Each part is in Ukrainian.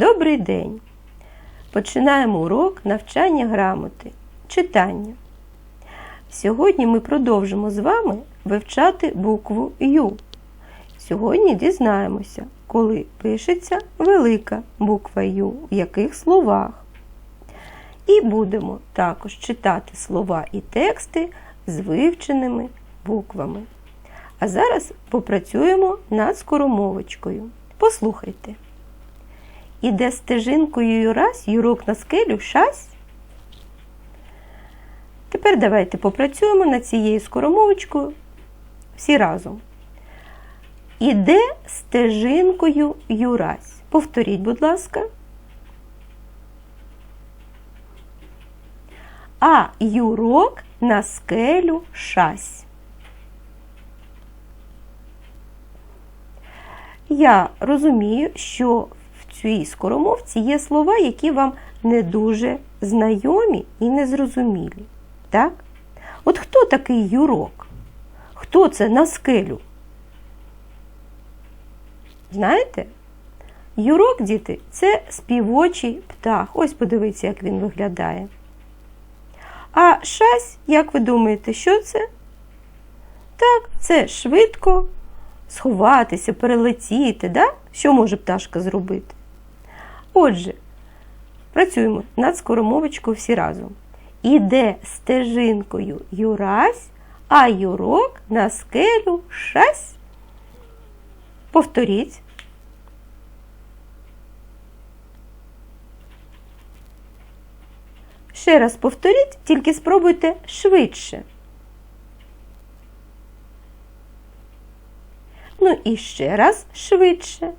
Добрий день! Починаємо урок навчання грамоти, читання. Сьогодні ми продовжимо з вами вивчати букву Ю. Сьогодні дізнаємося, коли пишеться велика буква Ю, в яких словах. І будемо також читати слова і тексти з вивченими буквами. А зараз попрацюємо над скоромовочкою. Послухайте. Іде стежинкою Юрась, юрок на скелю, шась. Тепер давайте попрацюємо над цією скоромовочкою всі разом. Іде стежинкою Юрась. Повторіть, будь ласка. А юрок на скелю шась. Я розумію, що цій скоромовці є слова, які вам не дуже знайомі і незрозумілі. Так? От хто такий юрок? Хто це на скелю? Знаєте? Юрок, діти, це співочий птах. Ось подивіться, як він виглядає. А шась, як ви думаєте, що це? Так, це швидко сховатися, перелетіти. Да? Що може пташка зробити? Отже, працюємо над скоромовочкою всі разом. Іде стежинкою Юрась, а Юрок на скелю шась. Повторіть. Ще раз повторіть, тільки спробуйте швидше. Ну і ще раз швидше.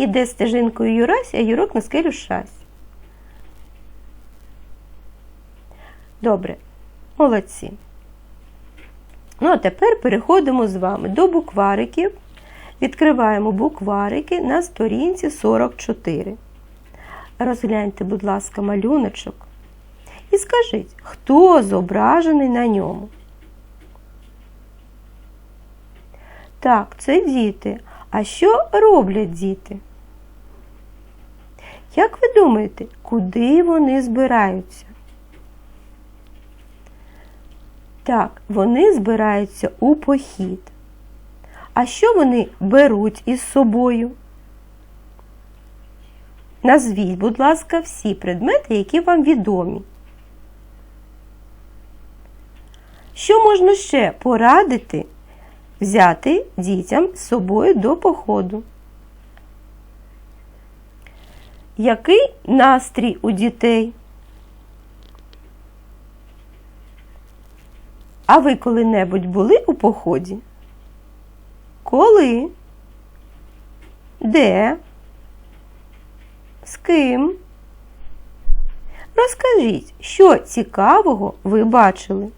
Іде стежинкою Юрась, а Юрок на скелю шась. Добре, молодці. Ну, а тепер переходимо з вами до буквариків. Відкриваємо букварики на сторінці 44. Розгляньте, будь ласка, малюночок. І скажіть, хто зображений на ньому? Так, це діти. А що роблять діти? Як ви думаєте, куди вони збираються? Так, вони збираються у похід. А що вони беруть із собою? Назвіть, будь ласка, всі предмети, які вам відомі. Що можна ще порадити взяти дітям з собою до походу? Який настрій у дітей? А ви коли-небудь були у поході? Коли? Де? З ким? Розкажіть, що цікавого ви бачили?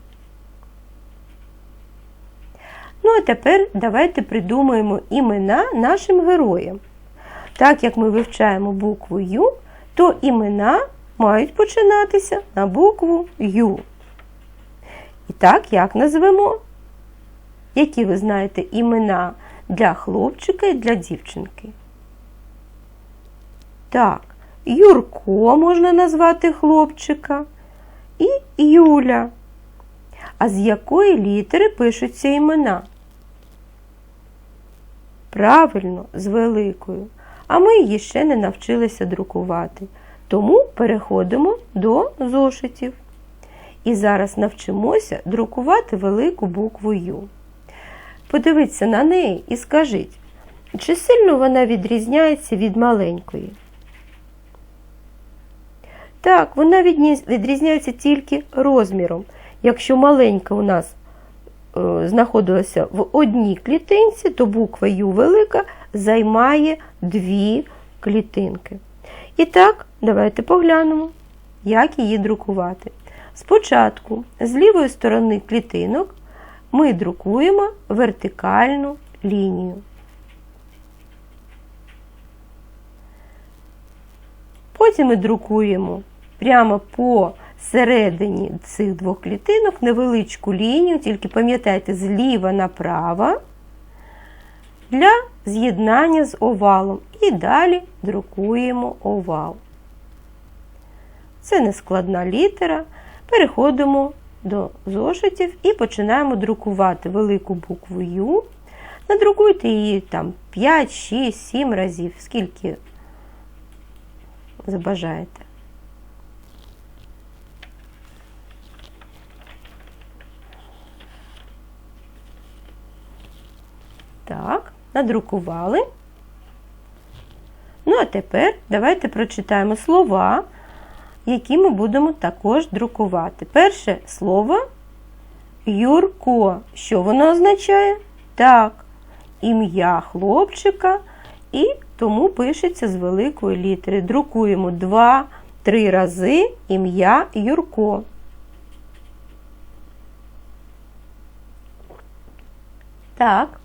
Ну, а тепер давайте придумаємо імена нашим героям. Так як ми вивчаємо букву Ю, то імена мають починатися на букву Ю. І так, як назвемо? Які ви знаєте імена для хлопчика і для дівчинки? Так, Юрко можна назвати хлопчика і Юля. А з якої літери пишуться імена? Правильно, з великою. А ми її ще не навчилися друкувати. Тому переходимо до зошитів. І зараз навчимося друкувати велику букву Ю. Подивіться на неї і скажіть, чи сильно вона відрізняється від маленької? Так, вона відрізняється тільки розміром. Якщо маленька у нас знаходилася в одній клітинці, то буква Ю велика займає дві клітинки. І так, давайте поглянемо, як її друкувати. Спочатку з лівої сторони клітинок ми друкуємо вертикальну лінію. Потім ми друкуємо прямо по середині цих двох клітинок невеличку лінію, тільки пам'ятайте, зліва направо для з'єднання з овалом. І далі друкуємо овал. Це нескладна літера. Переходимо до зошитів і починаємо друкувати велику букву Ю. Надрукуйте її там 5, 6, 7 разів, скільки забажаєте. Так, надрукували. Ну, а тепер давайте прочитаємо слова, які ми будемо також друкувати. Перше слово Юрко. Що воно означає? Так, ім'я хлопчика, і тому пишеться з великої літери. Друкуємо 2-3 рази ім'я Юрко. Так.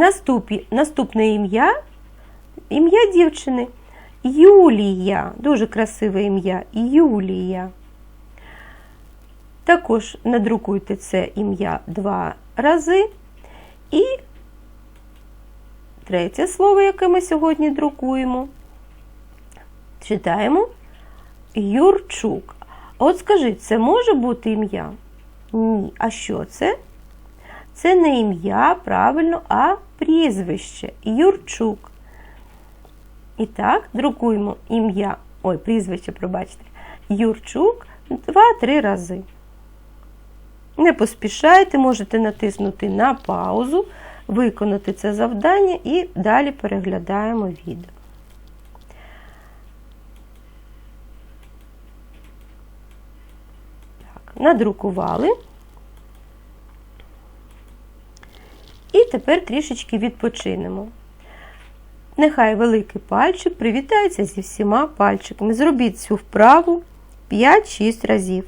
Наступі, наступне ім'я ім'я дівчини Юлія. Дуже красиве ім'я Юлія. Також надрукуйте це ім'я два рази. І третє слово, яке ми сьогодні друкуємо, читаємо Юрчук. От скажіть, це може бути ім'я? Ні. А що це? Це не ім'я, правильно, а прізвище Юрчук. І так, друкуємо ім'я, ой, прізвище, пробачте, Юрчук два-три рази. Не поспішайте, можете натиснути на паузу, виконати це завдання і далі переглядаємо відео. Так, надрукували. І тепер трішечки відпочинемо. Нехай великий пальчик привітається зі всіма пальчиками. Зробіть цю вправу 5-6 разів.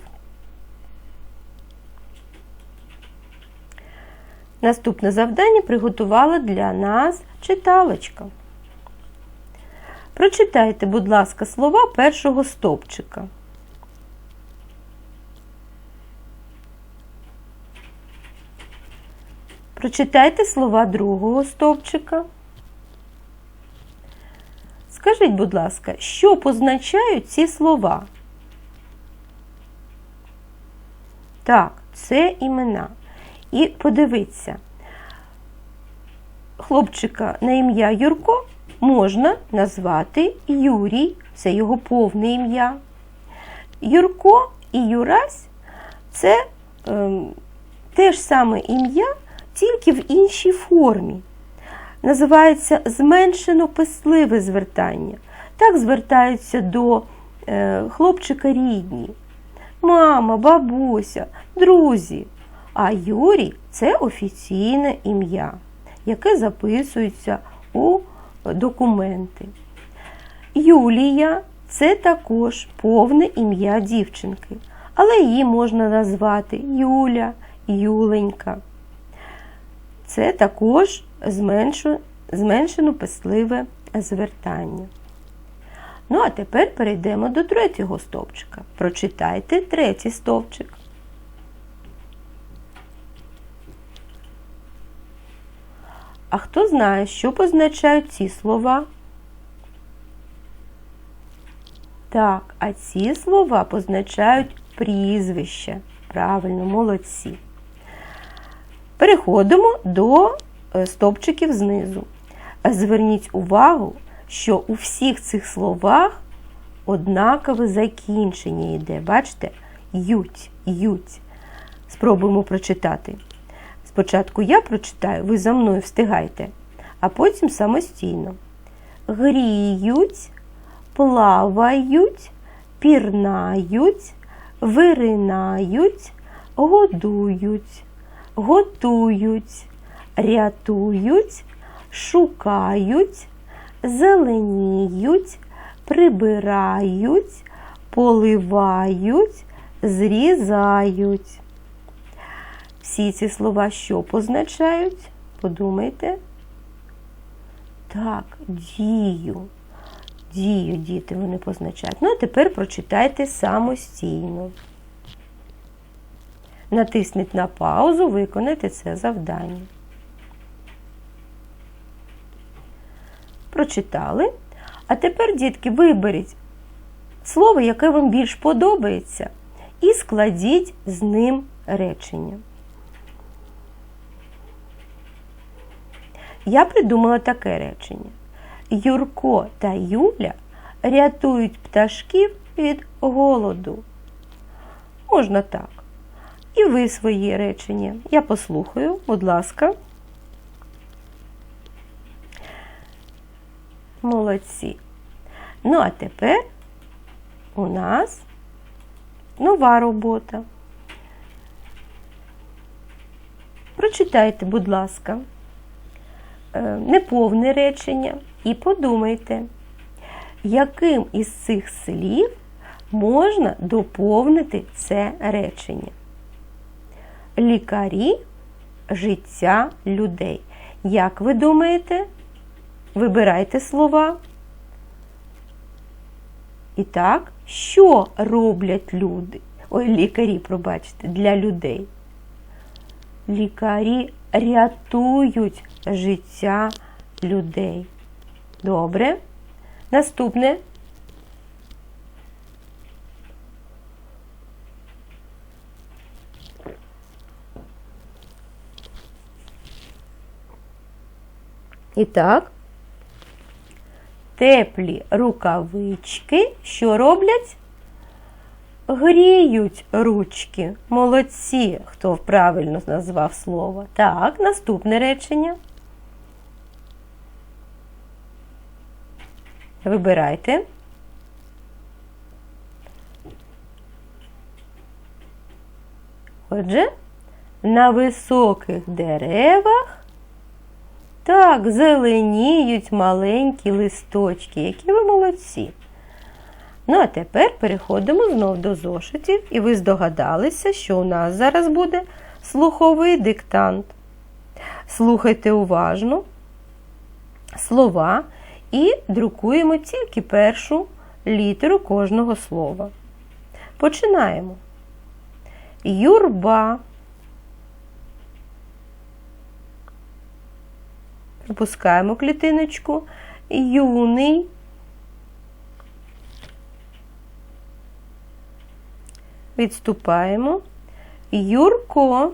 Наступне завдання приготувала для нас читалочка. Прочитайте, будь ласка, слова першого стовпчика. Прочитайте слова другого стовпчика. Скажіть, будь ласка, що позначають ці слова? Так, це імена. І подивіться, хлопчика на ім'я Юрко можна назвати Юрій, це його повне ім'я. Юрко і Юрась це е, те ж саме ім'я, тільки в іншій формі. Називається зменшено писливе звертання. Так звертаються до е, хлопчика рідні. Мама, бабуся, друзі. А Юрій це офіційне ім'я, яке записується у документи. Юлія це також повне ім'я дівчинки, але її можна назвати Юля, Юленька. Це також зменшено писливе звертання. Ну, а тепер перейдемо до третього стовпчика. Прочитайте третій стовпчик. А хто знає, що позначають ці слова? Так, а ці слова позначають прізвище. Правильно, молодці. Переходимо до е, стовпчиків знизу. Зверніть увагу, що у всіх цих словах однакове закінчення йде. Бачите? Ють, ють. Спробуємо прочитати. Спочатку я прочитаю, ви за мною встигайте, а потім самостійно. Гріють, плавають, пірнають, виринають, годують, готують, рятують, шукають, зеленіють, прибирають, поливають, зрізають. Всі ці слова що позначають? Подумайте. Так, дію. Дію, діти, вони позначають. Ну, а тепер прочитайте самостійно. Натисніть на паузу, виконайте це завдання. Прочитали. А тепер, дітки, виберіть слово, яке вам більш подобається, і складіть з ним речення. Я придумала таке речення. Юрко та Юля рятують пташків від голоду. Можна так. І ви свої речення. Я послухаю, будь ласка. Молодці. Ну, а тепер у нас нова робота. Прочитайте, будь ласка, е, неповне речення і подумайте, яким із цих слів можна доповнити це речення. Лікарі життя людей. Як ви думаєте? Вибирайте слова. І так, що роблять люди? Ой, лікарі, пробачте, для людей. Лікарі рятують життя людей. Добре. Наступне. І так, теплі рукавички, що роблять? Гріють ручки. Молодці, хто правильно назвав слово. Так, наступне речення. Вибирайте. Отже, на високих деревах так зеленіють маленькі листочки, які ви молодці. Ну, а тепер переходимо знов до зошитів, і ви здогадалися, що у нас зараз буде слуховий диктант. Слухайте уважно слова і друкуємо тільки першу літеру кожного слова. Починаємо. Юрба. Пропускаємо клітиночку. Юний. Відступаємо. Юрко.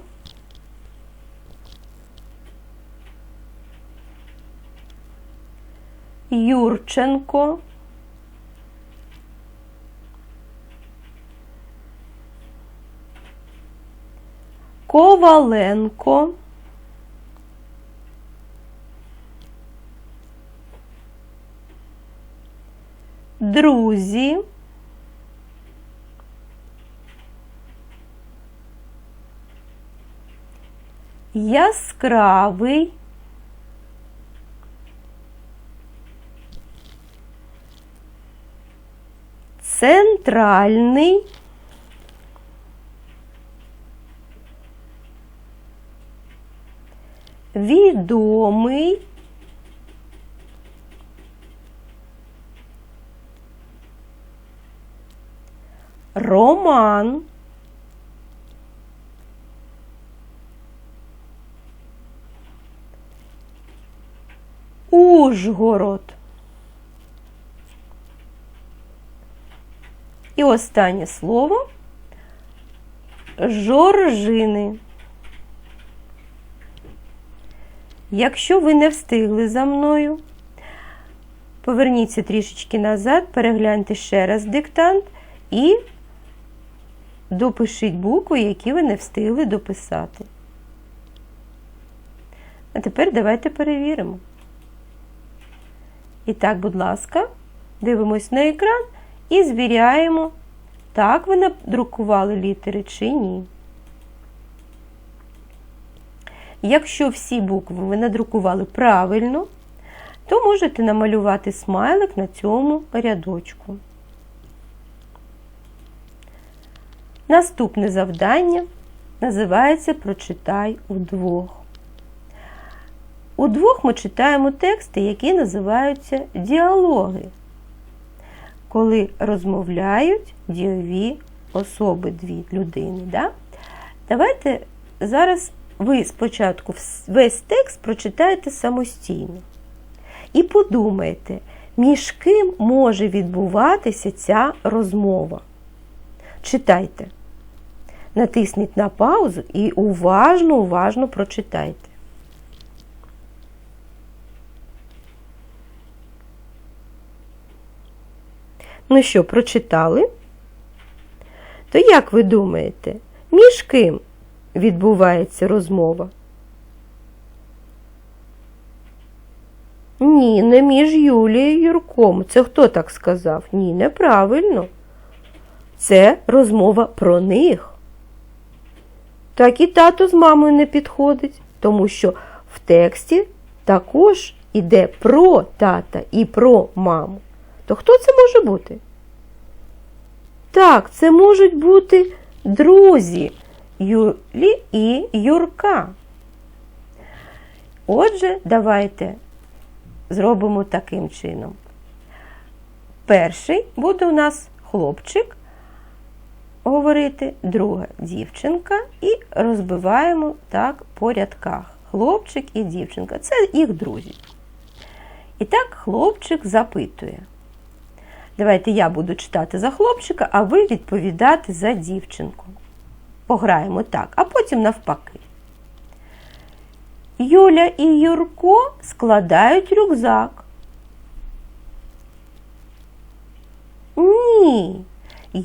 Юрченко. Коваленко. Друзі. Яскравий. Центральний. Відомий. Роман. Ужгород. І останнє слово жоржини. Якщо ви не встигли за мною, поверніться трішечки назад, перегляньте ще раз диктант і допишіть букви, які ви не встигли дописати. А тепер давайте перевіримо. І так, будь ласка, дивимось на екран і звіряємо, так ви надрукували літери чи ні. Якщо всі букви ви надрукували правильно, то можете намалювати смайлик на цьому рядочку. Наступне завдання називається Прочитай удвох. Удвох ми читаємо тексти, які називаються діалоги, коли розмовляють дієві особи дві людини. Да? Давайте зараз ви спочатку весь текст прочитаєте самостійно. і подумайте, між ким може відбуватися ця розмова. Читайте. Натисніть на паузу і уважно, уважно прочитайте. Ну що, прочитали? То як ви думаєте, між ким відбувається розмова? Ні, не між Юлією Юрком. Це хто так сказав? Ні, неправильно. Це розмова про них. Так і тато з мамою не підходить, тому що в тексті також іде про тата і про маму. То хто це може бути? Так, це можуть бути друзі Юлі і Юрка. Отже, давайте зробимо таким чином. Перший буде у нас хлопчик говорити, друга дівчинка, і розбиваємо так по рядках. Хлопчик і дівчинка. Це їх друзі. І так хлопчик запитує. Давайте я буду читати за хлопчика, а ви відповідати за дівчинку. Пограємо так, а потім навпаки. Юля і Юрко складають рюкзак. Ні,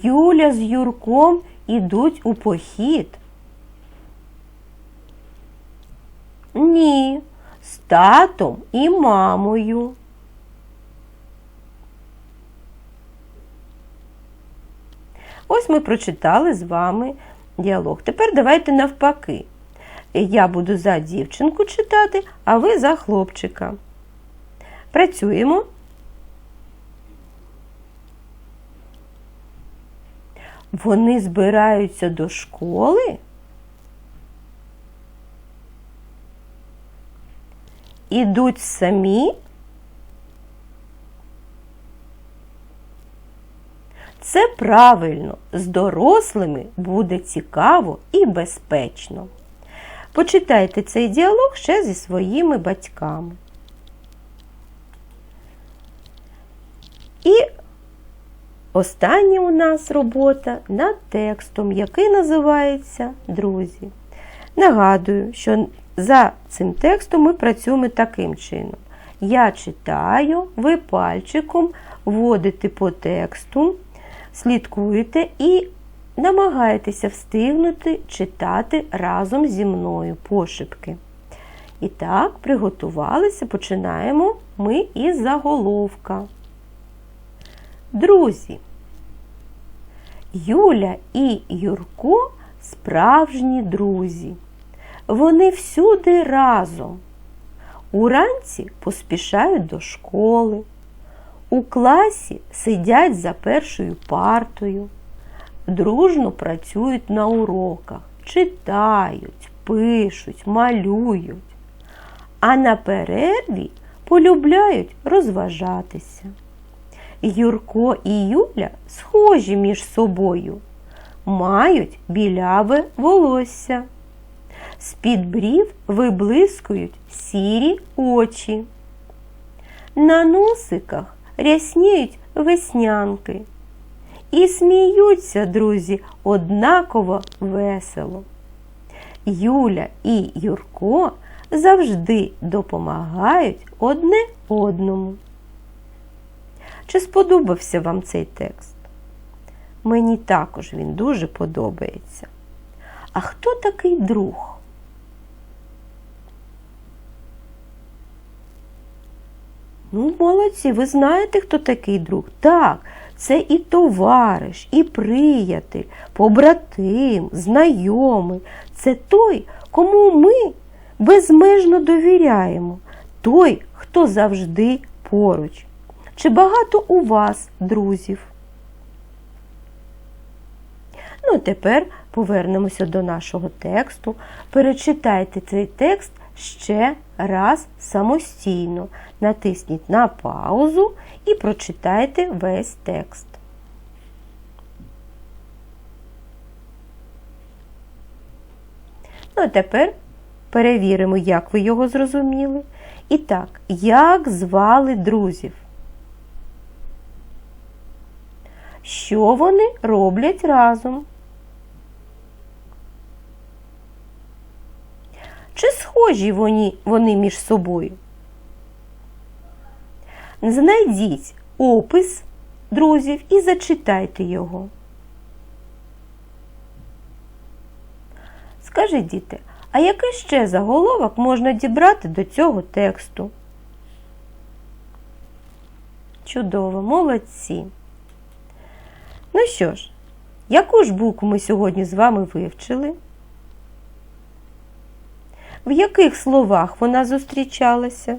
Юля з Юрком ідуть у похід. Ні, з татом і мамою. Ось ми прочитали з вами діалог. Тепер давайте навпаки. Я буду за дівчинку читати, а ви за хлопчика. Працюємо. Вони збираються до школи. Ідуть самі. Це правильно, з дорослими буде цікаво і безпечно. Почитайте цей діалог ще зі своїми батьками. І остання у нас робота над текстом, який називається Друзі. Нагадую, що за цим текстом ми працюємо таким чином. Я читаю, ви пальчиком вводите по тексту, слідкуєте і намагайтеся встигнути читати разом зі мною пошепки. І так, приготувалися, починаємо ми із заголовка. Друзі, Юля і Юрко справжні друзі. Вони всюди разом. Уранці поспішають до школи. У класі сидять за першою партою, дружно працюють на уроках, читають, пишуть, малюють, а на перерві полюбляють розважатися. Юрко і Юля схожі між собою, мають біляве волосся. З-під брів виблискують сірі очі. На носиках рясніють веснянки. І сміються, друзі, однаково весело. Юля і Юрко завжди допомагають одне одному. Чи сподобався вам цей текст? Мені також він дуже подобається. А хто такий друг? Ну, молодці, ви знаєте, хто такий друг? Так, це і товариш, і приятель, побратим, знайомий. Це той, кому ми безмежно довіряємо, той, хто завжди поруч. Чи багато у вас друзів? Ну, тепер повернемося до нашого тексту. Перечитайте цей текст ще раз самостійно. Натисніть на паузу і прочитайте весь текст. Ну, а тепер перевіримо, як ви його зрозуміли. І так, як звали друзів? Що вони роблять разом? Чи схожі вони, вони між собою? Знайдіть опис друзів і зачитайте його. Скажіть, діти, а який ще заголовок можна дібрати до цього тексту? Чудово, молодці. Ну що ж, яку ж букву ми сьогодні з вами вивчили? В яких словах вона зустрічалася?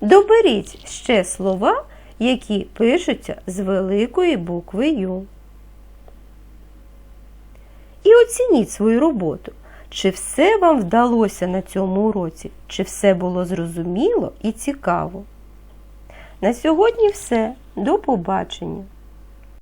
Доберіть ще слова, які пишуться з великої букви Ю. І оцініть свою роботу. Чи все вам вдалося на цьому уроці, чи все було зрозуміло і цікаво. На сьогодні все. До побачення!